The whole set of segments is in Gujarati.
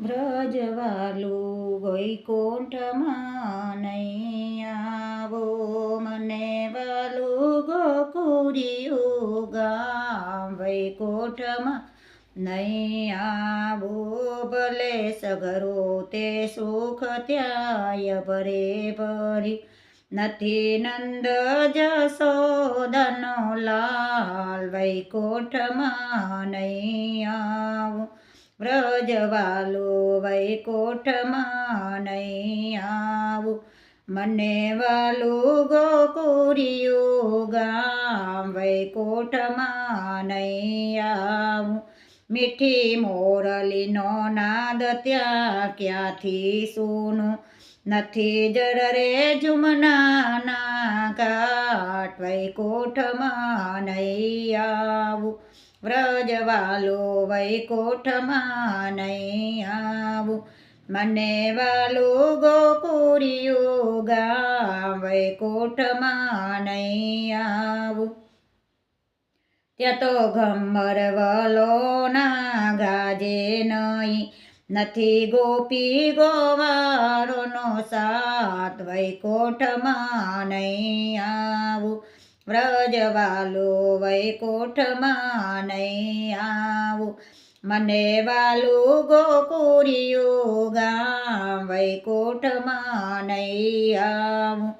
વ્રજવાલું વૈકુંઠમાં નહીં આવો મને વાલું ગોકુરિયું ગામ વૈકુંઠમાં નહીં આવો ભલે સગરો તે સુખ ત્યાય ભરે ભરી નથી નંદ જસોદનો લાલ વૈકુંઠમાં નહીં વ્રજવાલો વૈકોઠમાં નહીં આવું મને વાલું ગોકુરિયું ગામ વૈકોઠમાં નહીં આવું મીઠી મોરલીનો નાદ ત્યાં ક્યાંથી સૂનું? નથી જર રે જુમનાના ઘાટ વૈકુંઠમાં નહીં આવું વ્રજવાલો વૈકુંઠમાં નહીં આવું. મને વાલો ગોકુરિયું ગામ વૈકોઠમાં આવું. ત્યાં તો ઘમર વલોના ગાજે નહીં. નથી ગોપી ગોવારોનો સાત વૈકોઠમાં નહીં આવું. વ્રજવાલો વૈકોઠમાં નહીં આવું. મને વાલું ગોકુરિયું ગામ વૈકોઠમાં નહીં આવું.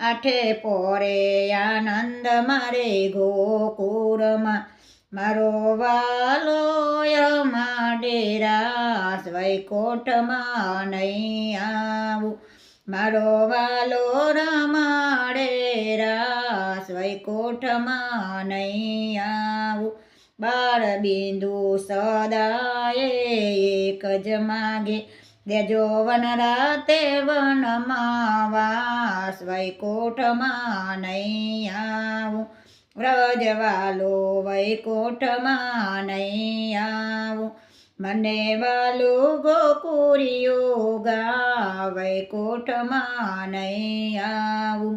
આઠે પોરે આનંદ મારે ગોકુરમાં મારો વાલો ડેરાસ વૈકોઠમાં નહીં આવું. મારો વાલો રાસ વૈકોઠમાં નહીં આવું બાર બિંદુ સદાય એક જ માગે. દેજો વન રાતે વનમાં વાસ વૈકોઠમાં નહીં આવું વ્રજવાલો વૈકોઠમાં નહીં આવું મને વાલું ગોકુરિયો ગા વૈકોઠમાં નહીં આવું